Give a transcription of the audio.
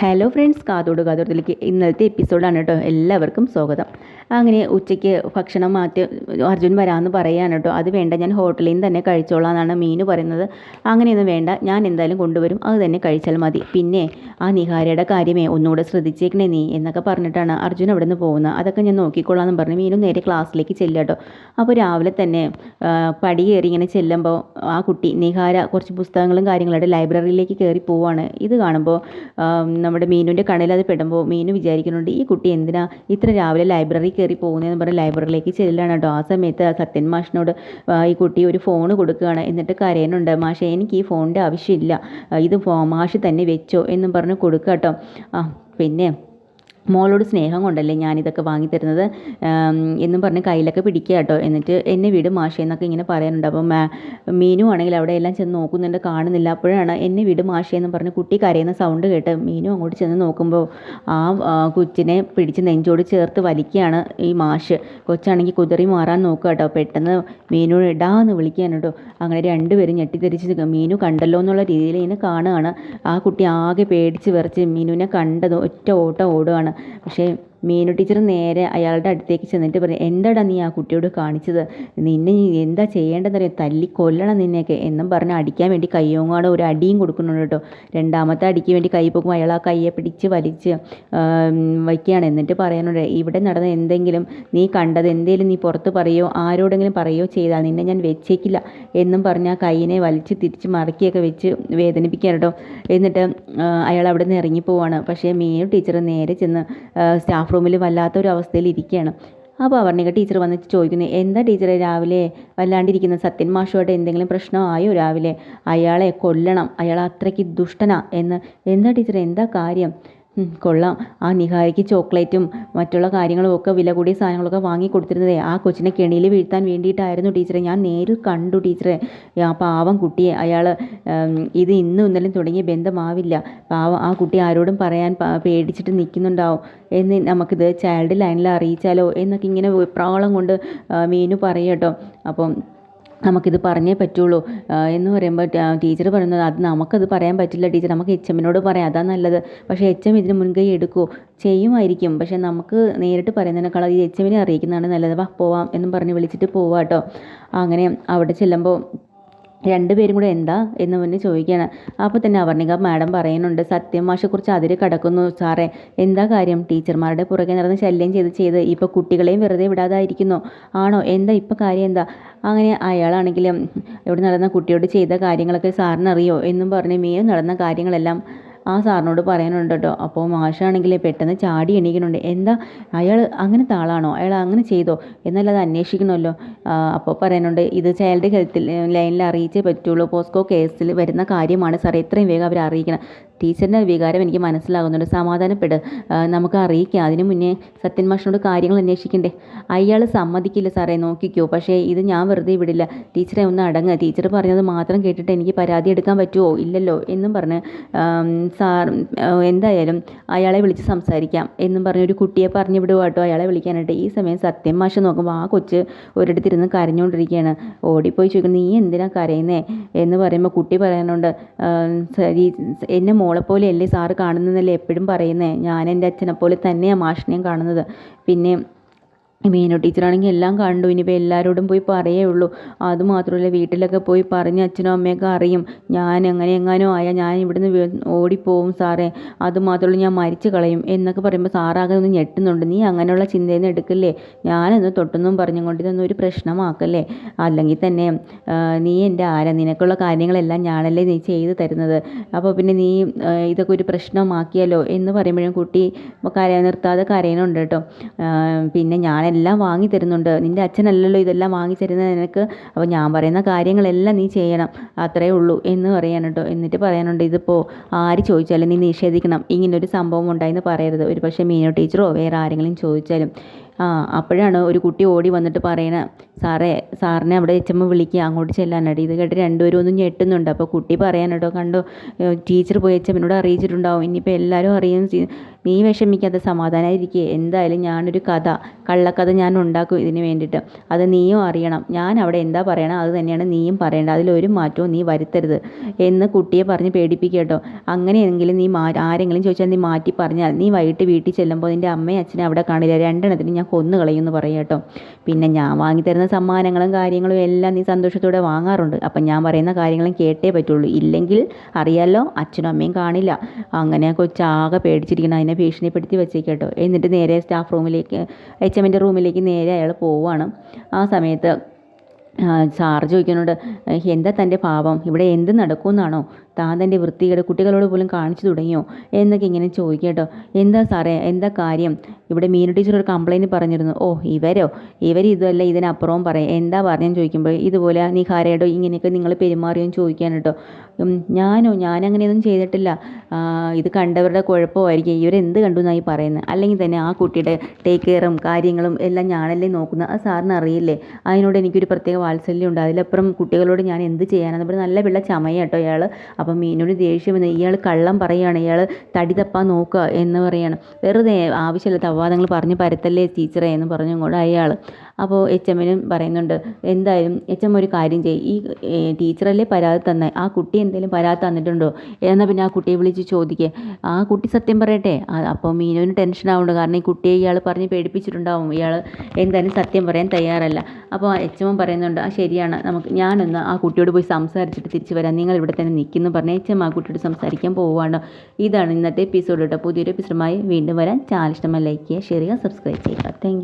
Hello friends കാതോട് കാതോടത്തിലേക്ക് ഇന്നലത്തെ എപ്പിസോഡാണ് കേട്ടോ. എല്ലാവർക്കും സ്വാഗതം. അങ്ങനെ ഉച്ചയ്ക്ക് ഭക്ഷണം മാറ്റി അർജുൻ വരാമെന്ന് പറയാണ് കേട്ടോ. അത് വേണ്ട ഞാൻ ഹോട്ടലിൽ നിന്ന് തന്നെ കഴിച്ചോളാം എന്നാണ് മീന് പറയുന്നത്. അങ്ങനെയൊന്നും വേണ്ട ഞാൻ എന്തായാലും കൊണ്ടുവരും. അത് തന്നെ കഴിച്ചാൽ മതി. പിന്നെ ആ നിഹാരയുടെ കാര്യമേ ഒന്നുകൂടെ ശ്രദ്ധിച്ചേക്കണേ നീ എന്നൊക്കെ പറഞ്ഞിട്ടാണ് അർജുൻ അവിടെ നിന്ന് പോകുന്നത്. അതൊക്കെ ഞാൻ നോക്കിക്കോളാം എന്ന് പറഞ്ഞ് മീനും നേരെ ക്ലാസ്സിലേക്ക് ചെല്ലുക കേട്ടോ. അപ്പോൾ രാവിലെ തന്നെ പടി കയറി ഇങ്ങനെ ചെല്ലുമ്പോൾ ആ കുട്ടി നിഹാര കുറച്ച് പുസ്തകങ്ങളും കാര്യങ്ങളായിട്ട് ലൈബ്രറിയിലേക്ക് കയറി പോവാണ്. ഇത് കാണുമ്പോൾ നമ്മുടെ മീനുവിന്റെ കണ്ണിൽ അത് പെടുമ്പോൾ മീനു വിചാരിക്കുന്നുണ്ട് ഈ കുട്ടി എന്തിനാ ഇത്ര രാവിലെ ലൈബ്രറി കയറി പോകുന്നതെന്ന് പറഞ്ഞ് ലൈബ്രറിയിലേക്ക് ചെല്ലാണ് കേട്ടോ. ആ സമയത്ത് സത്യൻ മാഷിനോട് ഈ കുട്ടി ഒരു ഫോൺ കൊടുക്കുകയാണ്. എന്നിട്ട് കരയുന്നുണ്ട് മാഷെ എനിക്ക് ഈ ഫോണിന്റെ ആവശ്യമില്ല. ഇത് മാഷ് തന്നെ വെച്ചോ എന്നും പറഞ്ഞ് കൊടുക്കുക കേട്ടോ. ആ പിന്നെ മോളോട് സ്നേഹം കൊണ്ടല്ലേ ഞാനിതൊക്കെ വാങ്ങിത്തരുന്നത്. എന്നും പറഞ്ഞ് കയ്യിലൊക്കെ പിടിക്കുക കേട്ടോ. എന്നിട്ട് എന്നെ വീട് മാഷേ എന്നൊക്കെ ഇങ്ങനെ പറയാനുണ്ട്. അപ്പം മീനു ആണെങ്കിൽ അവിടെ എല്ലാം ചെന്ന് നോക്കുന്നുണ്ട് കാണുന്നില്ല. അപ്പോഴാണ് എന്നെ വീട് മാഷേ എന്ന് പറഞ്ഞ് കുട്ടി കരയുന്ന സൗണ്ട് കേട്ട് മീനു അങ്ങോട്ട് ചെന്ന് നോക്കുമ്പോൾ ആ കൊച്ചിനെ പിടിച്ച് നെഞ്ചോട് ചേർത്ത് വലിക്കുകയാണ് ഈ മാഷ്. കൊച്ചാണെങ്കിൽ കുതിറി മാറാൻ നോക്കുക കേട്ടോ. പെട്ടെന്ന് മീനു ഇടാന്ന് വിളിക്കാൻ കേട്ടോ. അങ്ങനെ രണ്ടുപേരും ഞെട്ടിത്തെരിച്ച് മീനു കണ്ടല്ലോ എന്നുള്ള രീതിയിൽ ഇതിനെ കാണുകയാണ്. ആ കുട്ടി ആകെ പേടിച്ച് വിറച്ച് മീനുവിനെ കണ്ടത് ഒറ്റ ഓട്ടം ഓടുകയാണ്. പക്ഷേ മീനു ടീച്ചർ നേരെ അയാളുടെ അടുത്തേക്ക് ചെന്നിട്ട് പറയും എന്താടാ നീ ആ കുട്ടിയോട് കാണിച്ചത്? നിന്നെ എന്താ ചെയ്യേണ്ടതെന്നറിയോ? തല്ലി കൊല്ലണം നിന്നെയൊക്കെ. എന്നും പറഞ്ഞ് അടിക്കാൻ വേണ്ടി കയ്യോങ്ങാട് ഒരു അടിയും കൊടുക്കുന്നുണ്ട് കേട്ടോ. രണ്ടാമത്തെ അടിക്ക് വേണ്ടി കൈ പോകും അയാൾ ആ കയ്യെ പിടിച്ച് വലിച്ച് വയ്ക്കുകയാണ്. എന്നിട്ട് പറയാനുണ്ട് ഇവിടെ നടന്ന എന്തെങ്കിലും നീ കണ്ടത് എന്തെങ്കിലും നീ പുറത്ത് പറയോ? ആരോടെങ്കിലും പറയോ ചെയ്താൽ നിന്നെ ഞാൻ വെച്ചേക്കില്ല. എന്നും പറഞ്ഞ് ആ കൈയിനെ വലിച്ച് തിരിച്ച് മറക്കിയൊക്കെ വെച്ച് വേദനിപ്പിക്കാൻ കേട്ടോ. എന്നിട്ട് അയാൾ അവിടെ നിന്ന് ഇറങ്ങിപ്പോവാണ്. പക്ഷേ മീനു ടീച്ചർ നേരെ ചെന്ന് സ്റ്റാഫ് റൂമിൽ വല്ലാത്തൊരു അവസ്ഥയിൽ ഇരിക്കുകയാണ്. അപ്പോൾ അവർണിക ടീച്ചർ വന്നിട്ട് ചോദിക്കുന്നു എന്താ ടീച്ചറെ രാവിലെ വല്ലാണ്ടിരിക്കുന്ന സത്യൻ മാഷുമായിട്ട് എന്തെങ്കിലും പ്രശ്നമായോ രാവിലെ? അയാളെ കൊല്ലണം അയാൾ അത്രയ്ക്ക് ദുഷ്ടനാ എന്ന്. എന്താ ടീച്ചർ എന്താ കാര്യം? കൊള്ളാം. ആ നിഹാരിക്ക് ചോക്ലേറ്റും മറ്റുള്ള കാര്യങ്ങളും ഒക്കെ വില കൂടിയ സാധനങ്ങളൊക്കെ വാങ്ങി കൊടുത്തിരുന്നതേ. ആ കൊച്ചിനെ കെണിയിൽ വീഴ്ത്താൻ വേണ്ടിയിട്ടായിരുന്നു ടീച്ചറെ. ഞാൻ നേരിൽ കണ്ടു ടീച്ചറെ. ആ പാവം കുട്ടിയെ. അയാൾ ഇത് ഇന്നും ഇന്നലെയും തുടങ്ങിയ ബന്ധമാവില്ല. പാവം ആ കുട്ടി ആരോടും പറയാൻ പേടിച്ചിട്ട് നിൽക്കുന്നുണ്ടാവും. എന്ന് നമുക്കിത് ചൈൽഡ് ലൈനിൽ അറിയിച്ചാലോ? എന്നൊക്കെ ഇങ്ങനെ പ്രാവളം കൊണ്ട് മീനു പറയട്ടോ അപ്പം നമുക്കിത് പറഞ്ഞേ പറ്റുള്ളൂ. എന്ന് പറയുമ്പോൾ ടീച്ചർ പറയുന്നത് അത് നമുക്കത് പറയാൻ പറ്റില്ല ടീച്ചർ. നമുക്ക് എച്ച് എമ്മിനോട് പറയാം. അതാണ് നല്ലത്. പക്ഷേ എച്ച് എം ഇതിന് മുൻകൈ എടുക്കുമോ ചെയ്യുമായിരിക്കും. പക്ഷേ നമുക്ക് നേരിട്ട് പറയുന്നതിനേക്കാൾ ഈ എച്ച് എമ്മിനെ അറിയിക്കുന്നതാണ് നല്ലത്. വാ പോവാം എന്നും പറഞ്ഞ് വിളിച്ചിട്ട് പോവാം കേട്ടോ. അങ്ങനെ അവിടെ ചെല്ലുമ്പോൾ രണ്ടുപേരും കൂടെ എന്താ എന്ന് മുന്നേ ചോദിക്കുകയാണ്. അപ്പോൾ തന്നെ അവർണിക മാഡം പറയുന്നുണ്ട് സത്യം മാഷെക്കുറിച്ച് അതിര് കടക്കുന്നു സാറേ. എന്താ കാര്യം? ടീച്ചർമാരുടെ പുറകെ നടന്ന് ശല്യം ചെയ്ത് ചെയ്ത് ഇപ്പോൾ കുട്ടികളെയും വെറുതെ വിടാതായിരിക്കുന്നു. ആണോ? എന്താ ഇപ്പോൾ കാര്യം എന്താ? അങ്ങനെ അയാളാണെങ്കിലും ഇവിടെ നടന്ന കുട്ടിയോട് ചെയ്ത കാര്യങ്ങളൊക്കെ സാറിനറിയോ? എന്നും പറഞ്ഞ് മേയും നടന്ന കാര്യങ്ങളെല്ലാം ആ സാറിനോട് പറയാനുണ്ട് കേട്ടോ അപ്പോൾ മാഷാണെങ്കിൽ പെട്ടെന്ന് ചാടി എണീക്കുന്നുണ്ട്. എന്താ? അയാൾ അങ്ങനെ ആളാണോ അയാൾ അങ്ങനെ ചെയ്തോ? എന്നല്ല അത് അന്വേഷിക്കണമല്ലോ. അപ്പോൾ പറയാനുണ്ട് ഇത് ചൈൽഡ് ഹെൽത്ത് ലൈനിൽ അറിയിച്ചേ പറ്റുള്ളൂ. പോസ്കോ കേസിൽ വരുന്ന കാര്യമാണ് സാർ എത്രയും വേഗം അവർ അറിയിക്കണം. ടീച്ചറിന്റെ വികാരം എനിക്ക് മനസ്സിലാകുന്നുണ്ട്. സമാധാനപ്പെട്. നമുക്ക് അറിയിക്കാം. അതിനു മുന്നേ സത്യൻ മാഷിനോട് കാര്യങ്ങൾ അന്വേഷിക്കണ്ടേ? അയാൾ സമ്മതിക്കില്ല സാറേ. നോക്കിക്കോ. പക്ഷേ ഇത് ഞാൻ വെറുതെ വിടില്ല. ടീച്ചറെ ഒന്ന് അടങ്ങ്. ടീച്ചർ പറഞ്ഞത് മാത്രം കേട്ടിട്ട് എനിക്ക് പരാതി എടുക്കാൻ പറ്റുമോ ഇല്ലല്ലോ എന്നും പറഞ്ഞ് സാർ എന്തായാലും അയാളെ വിളിച്ച് സംസാരിക്കാം എന്നും പറഞ്ഞ് ഒരു കുട്ടിയെ പറഞ്ഞു വിടുക കേട്ടോ അയാളെ വിളിക്കാനായിട്ട്. ഈ സമയം സത്യം മാഷ് നോക്കുമ്പോൾ ആ കൊച്ച് ഒരിടത്തിരുന്ന് കരഞ്ഞുകൊണ്ടിരിക്കുകയാണ് ഓടിപ്പോയി ചോദിക്കുന്നത് നീ എന്തിനാ കരയുന്നേ? എന്ന് പറയുമ്പോൾ കുട്ടി പറയാനുണ്ട് എന്നെ മോളെ പോലെയല്ലേ സാറ് കാണുന്നതല്ലേ എപ്പോഴും പറയുന്നത് ഞാൻ എന്റെ അച്ഛനെ പോലെ തന്നെയാണ് മാഷിനെയും കാണുന്നത്. പിന്നെ മീനു ടീച്ചറാണെങ്കിൽ എല്ലാം കണ്ടു. ഇനിയിപ്പോൾ എല്ലാവരോടും പോയി പറയേ ഉള്ളൂ. അതുമാത്രമല്ല വീട്ടിലൊക്കെ പോയി പറഞ്ഞ് അച്ഛനും അമ്മയൊക്കെ അറിയും. ഞാൻ എങ്ങനെ എങ്ങാനോ ആയാൽ ഞാൻ ഇവിടുന്ന് ഓടിപ്പോവും സാറേ. അതുമാത്രമല്ല ഞാൻ മരിച്ചു കളയും എന്നൊക്കെ പറയുമ്പോൾ സാറാകെ ഒന്ന് ഞെട്ടുന്നുണ്ട്. നീ അങ്ങനെയുള്ള ചിന്തയിൽ നിന്ന് എടുക്കില്ലേ? ഞാനൊന്ന് തൊട്ടൊന്നും പറഞ്ഞും കൊണ്ട് ഇതൊന്നും ഒരു പ്രശ്നമാക്കല്ലേ? അല്ലെങ്കിൽ തന്നെ നീ എന്റെ ആരാ? നിനക്കുള്ള കാര്യങ്ങളെല്ലാം ഞാനല്ലേ നീ ചെയ്തു തരുന്നത്. അപ്പോൾ പിന്നെ നീ ഇതൊക്കെ ഒരു പ്രശ്നമാക്കിയല്ലോ എന്ന് പറയുമ്പോഴും കുട്ടി കര നിർത്താതെ കരയണുണ്ട് കേട്ടോ. പിന്നെ പിന്നെ ഞാനെല്ലാം വാങ്ങി തരുന്നുണ്ട്. നിന്റെ അച്ഛനല്ലല്ലോ ഇതെല്ലാം വാങ്ങി തരുന്നത് നിനക്ക്. അപ്പോൾ ഞാൻ പറയുന്ന കാര്യങ്ങളെല്ലാം നീ ചെയ്യണം. അത്രേ ഉള്ളൂ എന്ന് പറയാൻ കേട്ടോ എന്നിട്ട് പറയാനുണ്ട് ഇതിപ്പോൾ ആര് ചോദിച്ചാലും നീ നിഷേധിക്കണം. ഇങ്ങനൊരു സംഭവം ഉണ്ടായെന്ന് പറയരുത്. ഒരു പക്ഷേ മീനോ ടീച്ചറോ വേറെ ആരെങ്കിലും ചോദിച്ചാലും. ആ അപ്പോഴാണ് ഒരു കുട്ടി ഓടി വന്നിട്ട് പറയണ സാറേ സാറിനെ അവിടെ എച്ചമ്മ വിളിക്കുക അങ്ങോട്ട് ചെല്ലാനായിട്ട്. ഇത് കേട്ട് രണ്ടുപേരും ഒന്നും ഞെട്ടുന്നുണ്ട്. അപ്പോൾ കുട്ടി പറയാൻ കണ്ടോ ടീച്ചർ പോയി എച്ചമ്മനോട് അറിയിച്ചിട്ടുണ്ടാവും. ഇനിയിപ്പോൾ എല്ലാവരും അറിയും ചെയ്യും. നീ വിഷമിക്കാതെ സമാധാനമായിരിക്കുക എന്തായാലും ഞാനൊരു കഥ കള്ളക്കഥ ഞാൻ ഉണ്ടാക്കും ഇതിന് വേണ്ടിയിട്ട്. അത് നീയും അറിയണം. ഞാൻ അവിടെ എന്താ പറയണം അത് തന്നെയാണ് നീയും പറയേണ്ടത്. അതിലൊരു മാറ്റവും നീ വരുത്തരുത് എന്ന് കുട്ടിയെ പറഞ്ഞ് പേടിപ്പിക്കട്ടോ കേട്ടോ. അങ്ങനെയെങ്കിലും നീ മാ ആരെങ്കിലും ചോദിച്ചാൽ നീ മാറ്റി പറഞ്ഞാൽ നീ വൈകിട്ട് വീട്ടിൽ ചെല്ലുമ്പോൾ നിന്റെ അമ്മയും അച്ഛനും അവിടെ കാണില്ല. രണ്ടെണ്ണത്തിന് ഞാൻ കൊന്നു കളയുമെന്ന് പറയും കേട്ടോ. പിന്നെ ഞാൻ വാങ്ങിത്തരുന്ന സമ്മാനങ്ങളും കാര്യങ്ങളും എല്ലാം നീ സന്തോഷത്തോടെ വാങ്ങാറുണ്ട്. അപ്പം ഞാൻ പറയുന്ന കാര്യങ്ങളും കേട്ടേ പറ്റുള്ളൂ. ഇല്ലെങ്കിൽ അറിയാലോ അച്ഛനും അമ്മയും കാണില്ല. അങ്ങനെ കൊച്ചാകെ പേടിച്ചിരിക്കണം അതിനെ ഭീഷണിപ്പെടുത്തി വെച്ചേക്കട്ടോ എന്നിട്ട് നേരെ സ്റ്റാഫ് റൂമിലേക്ക് എച്ച് എമ്മിന്റെ റൂമിലേക്ക് നേരെ അയാൾ പോവുകയാണ് ആ സമയത്ത് സാർ ചോദിക്കുന്നുണ്ട് എന്താ തന്റെ പാപം? ഇവിടെ എന്ത് നടക്കുമെന്നാണോ? താൻ തന്റെ വൃത്തികേട് കുട്ടികളോട് പോലും കാണിച്ചു തുടങ്ങിയോ? എന്നൊക്കെ ഇങ്ങനെ ചോദിക്കട്ടോ എന്താ സാറേ? എന്താ കാര്യം? ഇവിടെ മീനു ടീച്ചർ ഒരു കംപ്ലയിന്റ് പറഞ്ഞിരുന്നു. ഓ ഇവരോ? ഇവർ ഇതല്ല ഇതിനപ്പുറവും പറയും. എന്താ പറഞ്ഞെന്ന് ചോദിക്കുമ്പോൾ ഇതുപോലെ നീ നിഹാരയോടോ ഇങ്ങനെയൊക്കെ നിങ്ങൾ പെരുമാറിയോ ചോദിക്കാൻ കേട്ടോ ഞാനോ? ഞാനങ്ങനെയൊന്നും ചെയ്തിട്ടില്ല. ഇത് കണ്ടവരുടെ കുഴപ്പമായിരിക്കും. ഇവരെന്ത് കണ്ടു എന്നായി പറയുന്നത് അല്ലെങ്കിൽ തന്നെ ആ കുട്ടിയുടെ ടേക്ക് കെയറും കാര്യങ്ങളും എല്ലാം ഞാനല്ലേ നോക്കുന്നത് ആ സാറിന് അറിയില്ലേ? അതിനോട് എനിക്കൊരു പ്രത്യേക വാത്സല്യം ഉണ്ട്. അതിലപ്പുറം കുട്ടികളോട് ഞാൻ എന്ത് ചെയ്യാനാണ്? ഇവിടെ നല്ല പിള്ള ചമയ കേട്ടോ ഇയാൾ അപ്പം മീനോട് ദേഷ്യം ഇയാൾ കള്ളം പറയുകയാണ് ഇയാൾ തടി തപ്പാൻ നോക്കുക എന്ന് പറയുകയാണ് വെറുതെ ആവശ്യമില്ല തവാദങ്ങൾ പറഞ്ഞ് പരത്തല്ലേ ടീച്ചറേ എന്ന് പറഞ്ഞുകൊണ്ട് അയാൾ അപ്പോൾ എച്ച് എമ്മിനും പറയുന്നുണ്ട് എന്തായാലും എച്ച് എം ഒരു കാര്യം ചെയ്യും. ഈ ടീച്ചറല്ലേ പരാതി തന്നെ. ആ കുട്ടി എന്തെങ്കിലും പരാതി തന്നിട്ടുണ്ടോ? എന്നാൽ പിന്നെ ആ കുട്ടിയെ വിളിച്ച് ചോദിക്കുക ആ കുട്ടി സത്യം പറയട്ടെ? അപ്പോൾ മീനുവിന് ടെൻഷൻ ആവുന്നുണ്ട് കാരണം ഈ കുട്ടിയെ ഇയാൾ പറഞ്ഞ് പേടിപ്പിച്ചിട്ടുണ്ടാവും. ഇയാൾ എന്തായാലും സത്യം പറയാൻ തയ്യാറല്ല. അപ്പോൾ എച്ച് എം പറയുന്നുണ്ട് ആ ശരിയാണ്. നമുക്ക് ഞാനൊന്ന് ആ കുട്ടിയോട് പോയി സംസാരിച്ചിട്ട് തിരിച്ചു വരാം. നിങ്ങൾ ഇവിടെ തന്നെ നിൽക്കുന്നു പറഞ്ഞ് എച്ച് എം ആ കുട്ടിയോട് സംസാരിക്കാൻ പോവുകയാണ് ഇതാണ് ഇന്നത്തെ എപ്പിസോഡ് കേട്ടോ പുതിയൊരു എപ്പിസോഡുമായി വീണ്ടും വരാൻ. ചാനൽ ഇഷ്ടമായി ലൈക്ക് ചെയ്യുക ഷെയർ ചെയ്യുക സബ്സ്ക്രൈബ് ചെയ്യുക. താങ്ക്